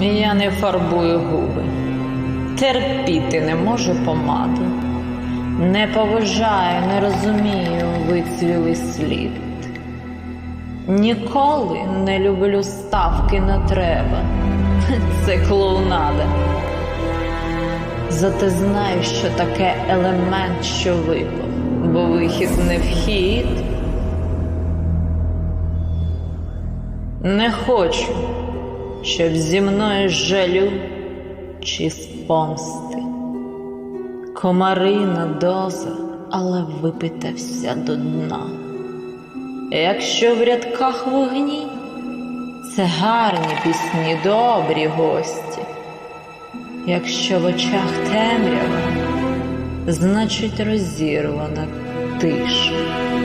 Я не фарбую губи, терпіти не можу помаду, не поважаю, не розумію вицвілий слід. Ніколи не люблю ставки на треба. Це клоунада. Зате знаю, що таке елемент, що випав, бо вихід не вхід. Не хочу, щоб зі мною жалю чи з помсти. Комарина доза, але випита вся до дна. Якщо в рядках вогні, це гарні пісні, добрі гості. Якщо в очах темрява, значить розірвана тиша.